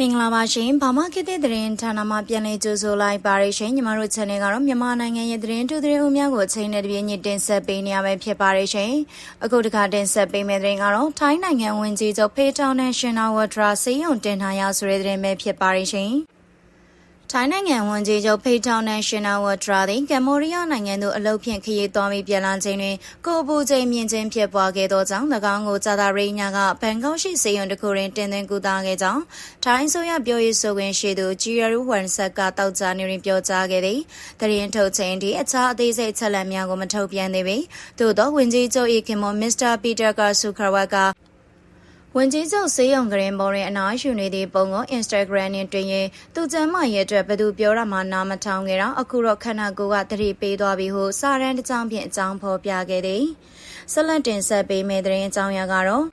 မင်္ဂလာပါရှင်ဘာမခေတ်တဲ့သတင်းဌာနမှာပြန်လည်ကြိုဆိုလိုက်ပါရရှင်ညီမတို့ channel ကတော့မြန်မာနိုင်ငံရဲ့သတင်းတူသတင်းအများကိုအချိန်နဲ့တပြေးညီတင်ဆက်ပေးနေရမယ်ဖြစ်ပါရရှင်အခုတခါတင်ဆက်ပေးမယ့်သတင်းကတော့ထိုင်းနိုင်ငံဝင်ကြီးချုပ်ဖေးထောင်နဲ့ရှင်နာဝဒရာစေယုံတင်ထားရဆိုတဲ့သတင်းပဲဖြစ်ပါရရှင် ထိုင်းနိုင်ငံဝန်ကြီးချုပ်ဖေးထောင်နဲ့ရှင်နာဝဒရာသည်ကမ္ဘောဒီးယားနိုင်ငံသို့အလုပ်ဖြင့်ခရီးသွားပြီးပြန်လာချိန်တွင်ကိုပူချိန်မြင့်ခြင်းဖြစ်ပွားခဲ့သောကြောင့်၎င်းကိုဇာတာရိညာကဘန်ကောက်ရှိစေယုံတစ်ခုတွင်တင်သွင်းကူတာခဲ့ကြောင်းထိုင်းဆိုရပြောရေးဆိုခွင့်ရှိသူဂျီရူဝန်ဆက်ကတောက်ကြားနေတွင်ပြောကြားခဲ့သည်။တရင်ထုတ်ချိန်ဒီအခြားအသေးစိတ်ချက်လက်များကိုမထုတ်ပြန်သေးပေ။သို့သောဝန်ကြီးချုပ်၏ခင်မောမစ္စတာပီတာကာဆူခရဝတ်က ဝန်ကြီးချုပ်စေးရုံကရင်ပေါ်တွင်အနားယူနေသည့်ပုံကို Instagram နှင့်တွင်ရင်သူကျမ်းမာရဲ့အတွက်ဘသူပြောရမှနားမထောင်ခဲ့တော့အခုတော့ခန္ဓာကိုယ်ကတတိပေးသွားပြီဟုစာရန်တစ်ကြောင်းဖြင့်အကြောင်းဖော်ပြခဲ့သည်ဆက်လက်တင်ဆက်ပေးမယ့်သတင်းအကြောင်းအရာကတော့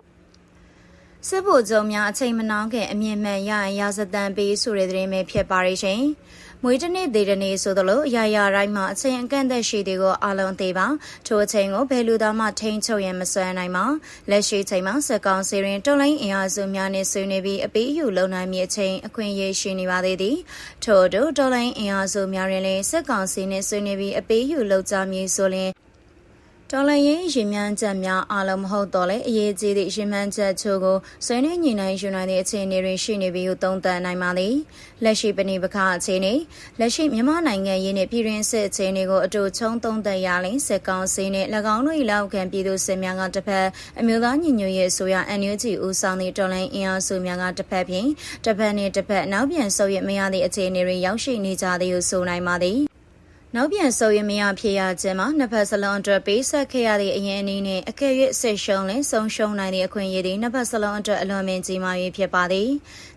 စစ်ဗိုလ်ချုပ်များအချိန်မနှောင်းခင်အမြင့်မှန်ရရင်ရာဇသံပေးဆိုတဲ့သတင်းပဲဖြစ်ပါရဲ့ရှင်။ မွေးတနေ့သေးတနေ့ဆိုသလိုအရာရာတိုင်းမှာအချိန်အကန့်အသတ်ရှိသည်ကိုအလုံးသေးပါထိုအချိန်ကိုဘယ်လူသားမှထိန်းချုပ်ရန်မစွမ်းနိုင်ပါလက်ရှိချိန်မှာစက်ကောင်စီရင်တော်လိုင်းအင်အားစုများနဲ့ဆွေးနွေးပြီးအပေးအယူလုံနိုင်မည့်အချိန်အခွင့်အရေးရှိနေပါသေးသည်ထို့အတူတော်လိုင်းအင်အားစုများရင်လည်းစက်ကောင်စီနဲ့ဆွေးနွေးပြီးအပေးအယူလုံကြမည်ဆိုရင် တော်လန်ရင်ရင်မှန်းချက်များအားလုံးမဟုတ်တော့လေအရေးကြီးသည့်ရင်မှန်းချက်ချို့ကိုဆွေးနွေးညှိနှိုင်းယူနိုင်သည့်အခြေအနေတွင်ရှိနေပြီဟုသုံးသပ်နိုင်ပါသည်လက်ရှိပဏိပခအခြေအနေလက်ရှိမြန်မာနိုင်ငံရေးနှင့်ပြည်တွင်းစစ်အခြေအနေကိုအတူချုံသုံးသပ်ရလင်စစ်ကောင်စီနှင့်၎င်းတို့၏လောက်ခံပြည်သူစစ်များကတစ်ဖက်အမျိုးသားညီညွတ်ရေးအစိုးရ NUG ဦးဆောင်သည့်တော်လန်အင်အားစုများကတစ်ဖက်ဖြင့်တစ်ဖက်နှင့်တစ်ဖက်နောက်ပြန်ဆုပ်ရမရသည့်အခြေအနေတွင်ရောက်ရှိနေကြသည်ဟုဆိုနိုင်ပါသည် နောက်ပြန်ဆုပ်ရမရဖြစ်ရခြင်းမှာနှစ်ဖက်စလုံးအတွက်ပေးဆက်ခဲ့ရသည့်အရင်အနည်းနဲ့အကယ်၍ဆစ်ရှုံးလင်ဆုံးရှုံးနိုင်သည့်အခွင့်အရေးတွေနှစ်ဖက်စလုံးအတွက်အလွန်ပင်ကြီးမား၍ဖြစ်ပါသည်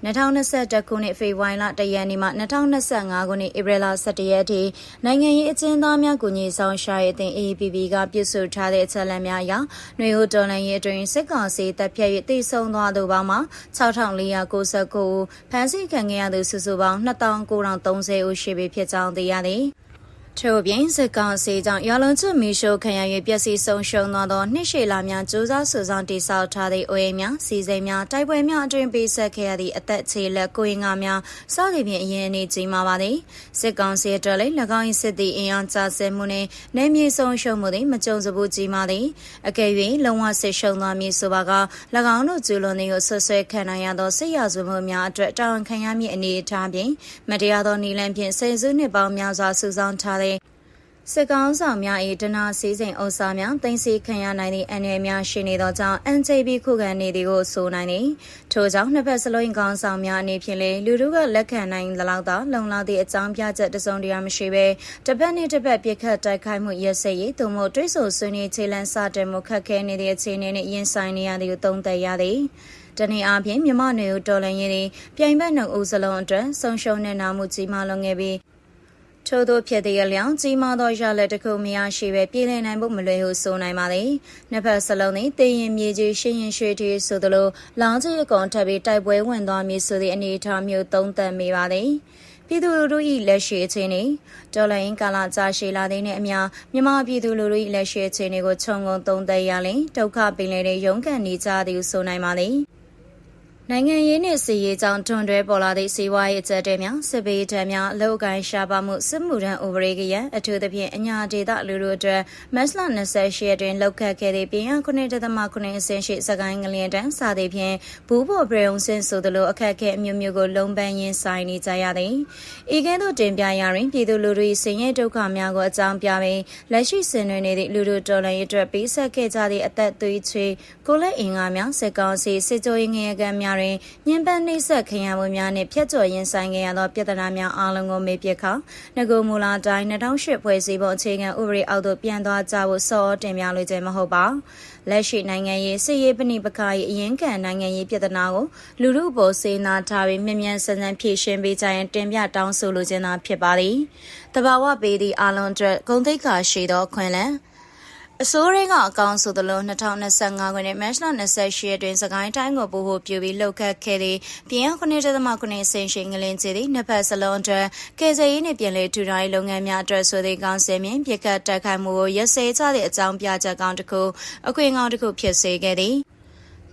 2021ခုနှစ်ဖေဖော်ဝါရီလ1ရက်နေ့မှ2025ခုနှစ်ဧပြီလ17ရက်ထိနိုင်ငံရေးအကျဉ်းသားများကူညီဆောင်ရှားရေးအသင်း AAPP ကပြုစုထားတဲ့အချက်အလက်များအရနှွေဦးတော်လှန်ရေးအတွင်းစစ်ကောင်စီတပ်ဖြတ်၍တည်ဆုံသွားသူပေါင်းမှာ6499ဦးဖမ်းဆီးခံခဲ့ရသူစုစုပေါင်း2930ဦးရှိပြီဖြစ်ကြောင်းသိရသည် ထို့ပြင်စစ်ကောင်စီကြောင့်ရွာလုံးကျွမီရှို့ခံရ၍ပျက်စီးဆုံးရှုံးသွားသောနှစ်ရှည်လာများစူးစမ်းဆူဆောင်းတိစောက်ထားသည့်အိုးအိမ်များစီစိမ်များတိုက်ပွဲများအတွင်ပေးဆက်ခဲ့ရသည့်အသက်ခြေလက်ကိုရင်ငါများစသဖြင့်အရင်အနေကြီးမှာပါသည်စစ်ကောင်စီအတွက်လည်း၎င်း၏စစ်သည်အင်အားကျဆင်းမှုနှင့်နေမြေဆုံးရှုံးမှုသည်မကြုံစဘူးကြီးမှာသည်အကယ်၍လုံးဝစစ်ရှုံးသွားမည်ဆိုပါက၎င်းတို့ကျူးလွန်သည်ကိုဆွဆွဲခံနိုင်ရသောစစ်ရာဇဝမှုများအတွက်တာဝန်ခံရမည့်အနေအထားဖြင့်မတရားသောနီလန်ဖြင့်ဆယ်စုနှစ်ပေါင်းများစွာစုဆောင်းထားတဲ့စစ်ကောင်းဆောင်များ၏ဒနာစည်းစိမ်အုပ်စားများတင်စီခံရနိုင်သည့်အနေများရှိနေသောကြောင့် NJB ခုခံနေသည်ကိုဆိုနိုင်သည်ထို့ကြောင့်နှစ်ဖက်စလုံးကောင်းဆောင်များအနေဖြင့်လည်းလူတို့ကလက်ခံနိုင်သလောက်သာလုံလောက်သည့်အကြောင်းပြချက်တစုံတရာမရှိဘဲတစ်ဖက်နှင့်တစ်ဖက်ပြစ်ခတ်တိုက်ခိုက်မှုရစရေးသို့မဟုတ်တွိတ်ဆိုဆွေးနွေးခြေလန်းစတင်မှုခက်ခဲနေတဲ့အခြေအနေနှင့်ရင်ဆိုင်နေရသည်ကိုသုံးသပ်ရသည်တနေ့အားဖြင့်မြမနွေဦးတော်လန်ရင်ပြိုင်ဘက်နှုတ်ဦးစလုံးအတွက်ဆုံးရှုံးနေနာမှုကြီးမားလွန်ခဲ့ပြီး ထို့သောဖြစ်တဲ့လျောင်းကြီးမားသောရလက်တစ်ခုမရရှိပဲပြည်လည်နိုင်ဖို့မလွယ်ဟုဆိုနိုင်ပါသည်နှစ်ဖက်စလုံးသည်တည်ရင်မြေကြီးရှင်းရင်ရွှေတီဆိုသလိုလောင်းကြီးအကောင်ထပ်ပြီးတိုက်ပွဲဝင်သွားမည်ဆိုသည့်အနေအထားမျိုးသုံးသပ်မိပါသည်ပြည်သူလူထု၏လက်ရှိအခြေအနေဒေါ်လာရင်းကာလကြာရှည်လာတဲ့နဲ့အမျှမြန်မာပြည်သူလူထု၏လက်ရှိအခြေအနေကိုခြုံငုံသုံးသပ်ရရင်ဒုက္ခပင်လယ်တွေရုန်းကန်နေကြသည်ဟုဆိုနိုင်ပါသည် နိုင်ငံရေးနှင့်စီရေးကြောင့်တွန်တွဲပေါ်လာသည့်စီးပွားရေးအကျပ်တဲများစစ်ဘေးဒဏ်များအလောက်ကိုင်းရှားပါမှုစစ်မှုထမ်းဥပဒေကရန်အထူးသဖြင့်အညာဒေသလူတို့အတွက်မတ်လ28ရက်တွင်လောက်ခတ်ခဲ့သည့်ပြင်ရ9.9အဆင့်ရှိစကိုင်းငလျင်တန်းစသည်ဖြင့်ဘူးပေါ်ပရုံစင်ဆိုသလိုအခက်အခဲအမျိုးမျိုးကိုလုံးပန်းရင်းဆိုင်နေကြရသည်ဤကဲ့သို့တင်ပြရာတွင်ပြည်သူလူထု၏ဆင်းရဲဒုက္ခများကိုအကြောင်းပြပြီးလက်ရှိဆင်နွှဲနေသည့်လူတို့တော်လှန်ရေးအတွက်ပေးဆက်ခဲ့ကြသည့်အသက်သွေးချွေကိုလက်အင်္ဂါများစစ်ကောင်စီစစ်ကြောရေးငရဲကမ်းများတွင်ညှဉ်းပန်းနှိပ်စက်ခံရမှုများနှင့်ဖျက်ကျော်ရင်ဆိုင်ခဲ့ရသောပြဿနာများအလုံးကိုမေးပြခါငကိုမူလာတိုင်း2008ဖွဲ့စည်းပုံအခြေခံဥပဒေအောက်သို့ပြန်သွားကြဖို့စောတင်ပြလိုခြင်းမဟုတ်ပါလက်ရှိနိုင်ငံရေးစစ်ရေးပဏိပခါ၏အရင်ခံနိုင်ငံရေးပြဿနာကိုလူမှုပေါ်စေနာထားပြီးမြ мян ဆန်းဆန်းဖြေရှင်းပေးကြရင်တင်ပြတောင်းဆိုလိုခြင်းသာဖြစ်ပါသည်တဘာဝပေးသည့်အာလွန်အတွက်ဂုံသိက္ခာရှိသောခွင့်လန်း အစိုးရကအကောင့်ဆိုသလို2025ခုနှစ်မတ်လ28ရက်တွင်စကိုင်းတိုင်းကိုပို့ဖို့ပြုပြီးလှုပ်ခတ်ခဲ့သည့်ပြင်ရ9.9ဆင်ရှင်ငလင်စီသည့်နှစ်ဖက်စလုံးအတွက်ကယ်ဆယ်ရေးနှင့်ပြည်လည်ထူထောင်ရေးလုပ်ငန်းများအတွက်ဆိုသည့်ကောင်းစင်မြင့်ပြစ်ခတ်တက်ခိုက်မှုကိုရက်စဲကြသည့်အကြောင်းပြချက်ကောင်းတစ်ခုအခွင့်အကောင်းတစ်ခုဖြစ်စေခဲ့သည်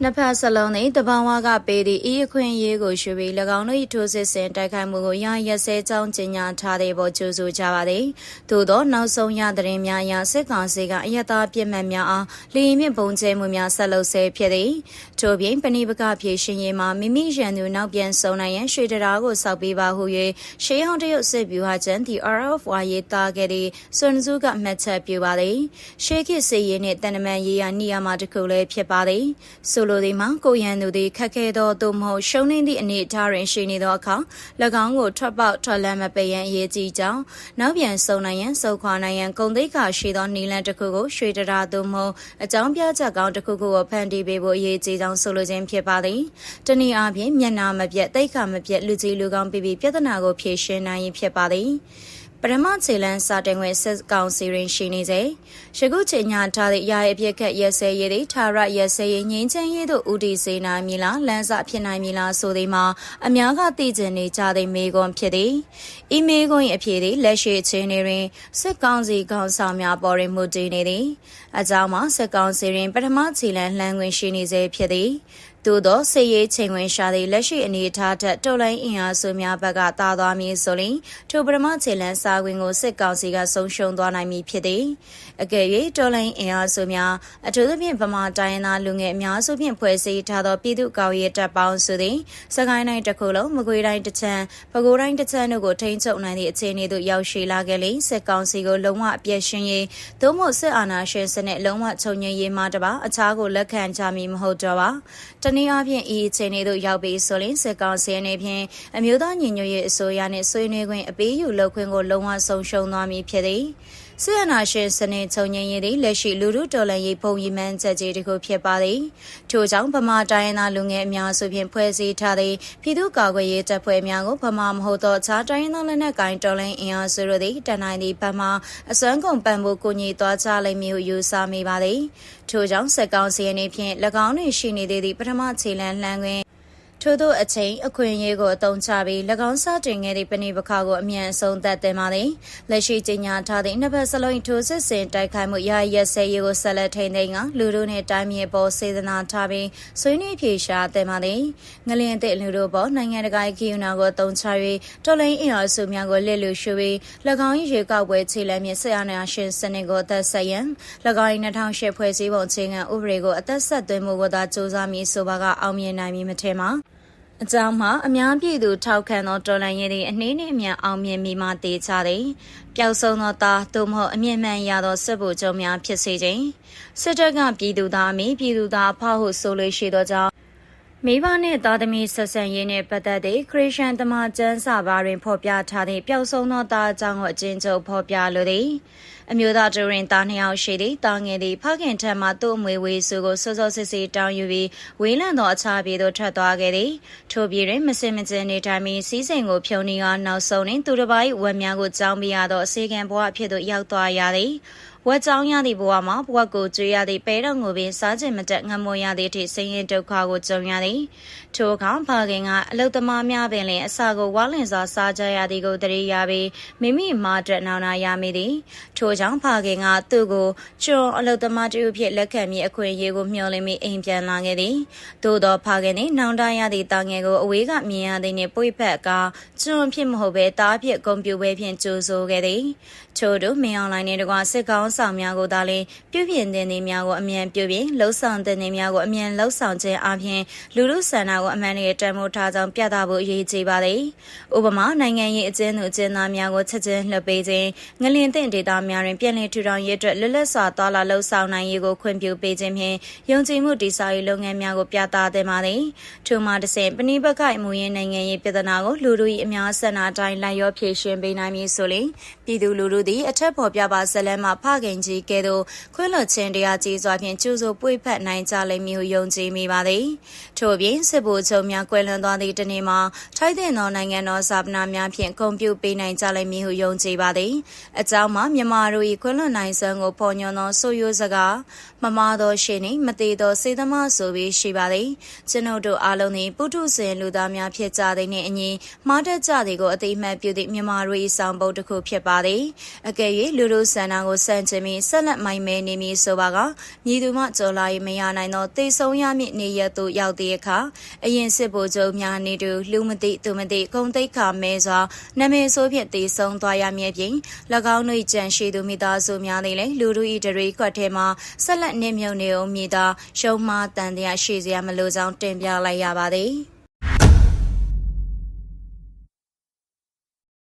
နှစ်ဖက်စလုံးသည်တဘာဝကပေးသည့်ဤအခွင့်အရေးကိုရှုပြီး၎င်းတို့၏ထိုးစစ်ဆင်တိုက်ခိုက်မှုကိုရရက်စဲကြောင်းကြေညာထားတဲ့ပေါ်ကြိုးဆိုကြပါသည်သို့သောနောက်ဆုံးရသတင်းများအရစစ်ကောင်စီကအယက်သားပြစ်မှတ်များအားလီရင်မြင့်ပုံကျဲမှုများဆက်လုပ်ဆဲဖြစ်သည်ထို့ပြင်ပဏိပကဖြည့်ရှင်ရေးမှာမိမိရန်သူနောက်ပြန်ဆုံနိုင်ရန်ရွှေတရားကိုစောက်ပေးပါဟု၍ရှေးဟောင်းတရုတ်စစ်ဗျူဟာကျန် The RFY ရေးသားခဲ့သည့်စွန်ဇူကမှတ်ချက်ပြုပါသည်ရှေးခေတ်စစ်ရေးနှင့်တန်တမန်ရေးရာနေရာမှာတစ်ခုလည်းဖြစ်ပါသည်ဆိုလိုသည်မှာကိုရန်သူသည်ခက်ခဲသောသို့မဟုတ်ရှုံးနိမ့်သည့်အနေအထားတွင်ရှိနေသောအခါ၎င်းကိုထွက်ပေါက်ထွက်လန်းမပယ်ရန်အရေးကြီးကြောင်းနောက်ပြန်ဆုံနိုင်ရန်စုခွာနိုင်ရန်ဂုံသိက္ခာရှိသောနီလန်တစ်ခုကိုရွှေတရာသို့မဟုတ်အကြောင်းပြချက်ကောင်းတစ်ခုခုကိုဖန်တီးပေးဖို့အရေးကြီးကြောင်းဆိုလိုခြင်းဖြစ်ပါသည်တနည်းအားဖြင့်မျက်နာမပြတ်သိက္ခာမပြတ်လူကြီးလူကောင်းပြပြီးပြဿနာကိုဖြေရှင်းနိုင်ရင်ဖြစ်ပါသည် ပရမခြေလန်းစာတင်ခွင့်စစ်ကောင်စီရင်ရှိနေစေ။ယခုချိန်ညာထားသည့်ရာရဲ့အပြစ်ခတ်ရက်စဲရေးသည်ထာရရက်စဲရေးငင်းချမ်းရေးတို့ဦးတည်စေနိုင်မည်လားလမ်းစာဖြစ်နိုင်မည်လားဆိုသည်မှာအများကသိကျင်နေကြသည့်မေကွန်ဖြစ်သည်။ဤမေကွန်၏အဖြစ်သည်လက်ရှိချင်းတွင်စစ်ကောင်စီကောင်ဆောင်များပေါ်တွင်မှုတည်နေသည်။အကြောင်းမှာစစ်ကောင်စီရင်ပထမခြေလန်းလှမ်းခွင့်ရှိနေစေဖြစ်သည်။ သို့သောစေရေးချိန်ဝင်ရှာသည့်လက်ရှိအနေအထားထက်တော်လိုင်းအင်အားစုများဘက်ကတာသွားမည်ဆိုရင်ထိုပထမခြေလန်းစာဝင်ကိုစစ်ကောင်စီကဆုံးရှုံးသွားနိုင်မည်ဖြစ်သည်အကယ်၍တော်လိုင်းအင်အားစုများအထူးသဖြင့်ဗမာတိုင်းသားလူငယ်အများစုဖြင့်ဖွဲ့စည်းထားသောပြည်သူ့ကော်ရေးတပ်ပေါင်းစုသည်စကိုင်းတိုင်းတစ်ခုလုံးမကွေးတိုင်းတစ်ချမ်းပဲခူးတိုင်းတစ်ချမ်းတို့ကိုထိန်းချုပ်နိုင်သည့်အခြေအနေသို့ရောက်ရှိလာခဲ့လေစစ်ကောင်စီကိုလုံးဝအပြည့်ရှင်းရေးသို့မဟုတ်စစ်အာဏာရှင်စနစ်လုံးဝချုပ်ငြိမ်းရေးမှတပါအခြားကိုလက်ခံကြမည်မဟုတ်တော့ပါ တနည်းအားဖြင့်ဤအခြေအနေသို့ရောက်ပြီးဆိုရင်စစ်ကောင်စီအနေဖြင့်အမျိုးသားညီညွတ်ရေးအစိုးရနှင့်ဆွေးနွေးခွင့်အပေးယူလုပ်ခွင့်ကိုလုံးဝဆုံးရှုံးသွားမည်ဖြစ်သည် ဆီယနာရှင်စနစ်ချုပ်ငြိမ်းရေးသည်လက်ရှိလူမှုတော်လှန်ရေးပုံရိပ်မှန်းချက်ကြီးတစ်ခုဖြစ်ပါသည်ထို့ကြောင့်ဗမာတိုင်းရင်းသားလူငယ်အများစုဖြင့်ဖွဲ့စည်းထားသည့်ပြည်သူ့ကာကွယ်ရေးတပ်ဖွဲ့များကိုဗမာမဟုတ်သောအခြားတိုင်းရင်းသားလက်နက်ကိုင်တော်လှန်အင်အားစုတို့သည်တန်နိုင်သည့်ဗမာအစွမ်းကုန်ပံ့ပိုးကူညီသွားကြလိမ့်မည်ဟုယူဆမိပါသည်ထို့ကြောင့်စက်ကောင်စီအနေဖြင့်၎င်းတွင်ရှိနေသည့်ပထမခြေလှမ်းလှမ်းခွင့် ထို့သောအချိန်အခွင့်အရေးကိုအသုံးချပြီး၎င်းစတင်ခဲ့သည့်ပဏိပခကိုအမြန်ဆုံးသက်တင်ပါသည်လက်ရှိကြေညာထားသည့်နှစ်ဖက်စလုံးထိုးစစ်ဆင်တိုက်ခိုက်မှုရရက်စဲရေးကိုဆက်လက်ထိန်းသိမ်းကလူတို့နှင့်တိုင်းမြေပေါ်စေတနာထားပြီးဆွေးနွေးဖြေရှာတင်ပါသည်ငလျင်တဲ့လူတို့ပေါ်နိုင်ငံတကာခီယူနာကိုအသုံးချ၍တော်လိုင်းအင်အားစုများကိုလက်လူရှုပြီး၎င်း၏ရေကောက်ပွဲခြေလှမ်းမြင့်ဆရာနာရှင်စနစ်ကိုအသက်ဆက်ရန်၎င်း၏2008ဖွဲ့စည်းပုံအခြေခံဥပဒေကိုအသက်ဆက်သွင်းမှုကိုသာစ조사မည်ဆိုပါကအောင်မြင်နိုင်မည်မထင်ပါ အကြောင်းမှာအများပြည်သူထောက်ခံသောတော်လှန်ရေးသည်အနှေးနှင့်အမြန်အောင်မြင်မိမှတေချသည်ပျောက်ဆုံးသောသားသို့မဟုတ်အမြင့်မှန်ရသောစစ်ဗိုလ်ချုပ်များဖြစ်စေခြင်းစစ်တပ်ကပြည်သူသားအမိပြည်သူသားအဖဟုဆိုလိုရှိသောကြောင့် မိဘနှင့်သားသမီးဆက်ဆံရေးနှင့်ပတ်သက်သည့်ခရစ်ယာန်တမန်ကျမ်းစာပါတွင်ဖော်ပြထားသည့်ပျောက်ဆုံးသောသားအကြောင်းကိုအကျဉ်းချုပ်ဖော်ပြလိုသည်အမျိုးသားတူရင်သားနှစ်ယောက်ရှိသည်တာငယ်သည်ဖခင်ထံမှသူ့အမွေဝေးစုကိုစောစောစစ်စစ်တောင်းယူပြီးဝေးလံသောအခြားပြည်သို့ထွက်သွားခဲ့သည်ထို့ပြည်တွင်မစင်မကျင်နေထိုင်ပြီးစီးစိမ်ကိုဖြုံနေကနောက်ဆုံးတွင်သူတစ်ပါး၏ဝက်များကိုကြောင်းပြရသောအစေခံဘဝအဖြစ်သို့ရောက်သွားရသည် ဝက်ကြောင်းရသည့်ဘဝမှာဘဝကိုကြွေရသည့်ပဲတော်ငိုပင်စားခြင်းမတက်ငမွန်ရသည့်အထိဆင်းရဲဒုက္ခကိုကြုံရသည်ထိုအခါဖခင်ကအလုသမားများပင်လင်အစာကိုဝါလင်စွာစားကြရသည်ကိုတရေရပြီးမိမိမာအတွက်နောင်နာရမိသည်ထိုကြောင့်ဖခင်ကသူ့ကိုကျွန်အလုသမားတူဖြစ်လက်ခံမိအခွင့်အရေးကိုမျှော်လင့်ပြီးအိမ်ပြန်လာခဲ့သည်သို့သောဖခင်သည်နောင်တရသည့်တာငယ်ကိုအဝေးကမြင်ရသည်နှင့်ပွေဖက်ကကျွန်ဖြစ်မဟုတ်ဘဲတားဖြစ်ဂုံပြူပဲဖြင့်ကြိုးဆိုခဲ့သည်ချို့တို့မင်းအောင်လိုင်းနှင့်တကွစစ်ကောင်းဆောင်များကိုသာလျှင်ပြုပြင်တင်နေများကိုအမြန်ပြုပြင်လှုပ်ဆောင်တင်နေများကိုအမြန်လှုပ်ဆောင်ခြင်းအပြင်လူလူဆန္ဒကိုအမှန်တကယ်တန်ဖိုးထားကြောင်းပြသဖို့အရေးကြီးပါသည်။ဥပမာနိုင်ငံရေးအကျဉ်းသူအကျဉ်းသားများကိုချက်ချင်းလှုပ်ပေးခြင်းငလင်တဲ့ဒေသများတွင်ပြည်လည်ထူထောင်ရေးအတွက်လွတ်လပ်စွာသွားလာလှုပ်ဆောင်နိုင်ရေးကိုခွင့်ပြုပေးခြင်းဖြင့်ယုံကြည်မှုတည်ဆောက်ရေးလုပ်ငန်းများကိုပြသသင့်ပါသည်။ထို့မှတစ်ဆင့်ပဏိပက္ခမှုရင်းနိုင်ငံရေးပြည်ထနာကိုလူလူ၏အများဆန္ဒအတိုင်းလိုက်ရောဖြည့်ရှင်ပေးနိုင်မည်ဆိုရင်ပြည်သူလူထုသည်အထက်ဖော်ပြပါဇလန်းမှဖခင်ကြီးကဲ့သို့ခွင့်လွှတ်ခြင်းတရားကြီးစွာဖြင့်ကျူးဆိုပွေဖက်နိုင်ကြလိမ့်မည်ဟုယုံကြည်မိပါသည်ထို့ပြင်စစ်ဗိုလ်ချုပ်များကွယ်လွန်သွားသည့်တနေ့မှာထိုက်တဲ့သောနိုင်ငံတော်စာပနာများဖြင့်ဂုဏ်ပြုပေးနိုင်ကြလိမ့်မည်ဟုယုံကြည်ပါသည်အကြောင်းမှာမြန်မာတို့၏ခွင့်လွှတ်နိုင်စွမ်းကိုပေါ်ညွှန်သောဆိုရိုးစကား မမာသောရှင်နှင့်မသေးသောစေသမားဆိုပြီးရှိပါသည်ကျွန်ုပ်တို့အားလုံးသည်ပုထုဇဉ်လူသားများဖြစ်ကြသည်နှင့်အညီမှားတတ်ကြသည်ကိုအသိမှတ်ပြုသည့်မြန်မာတို့၏ဆောင်ပုဒ်တစ်ခုဖြစ်ပါသည်အကယ်၍လူတို့ဆန္ဒကိုစန့်ကျင်ပြီးဆက်လက်မိုင်မဲနေမည်ဆိုပါကမြည်သူမှကြော်လာ၍မရနိုင်သောတေဆုံးရမည့်နေရသို့ရောက်သည့်အခါအရင်စစ်ဗိုလ်ချုပ်များနေတူလူမသိသူမသိဂုံတိတ်ခါမဲစွာနာမည်ဆိုးဖြင့်တေဆုံးသွားရမည်ပြင်၎င်းတို့ကြံရှိသူမိသားစုများသည်လည်းလူတို့၏တရေခွက်ထဲမှာဆက်လက်နှင့်မြုံနေအောင်မြည်သာရှုံးမတန်တရားရှိစရာမလိုကြောင်းတင်ပြလိုက်ရပါသည်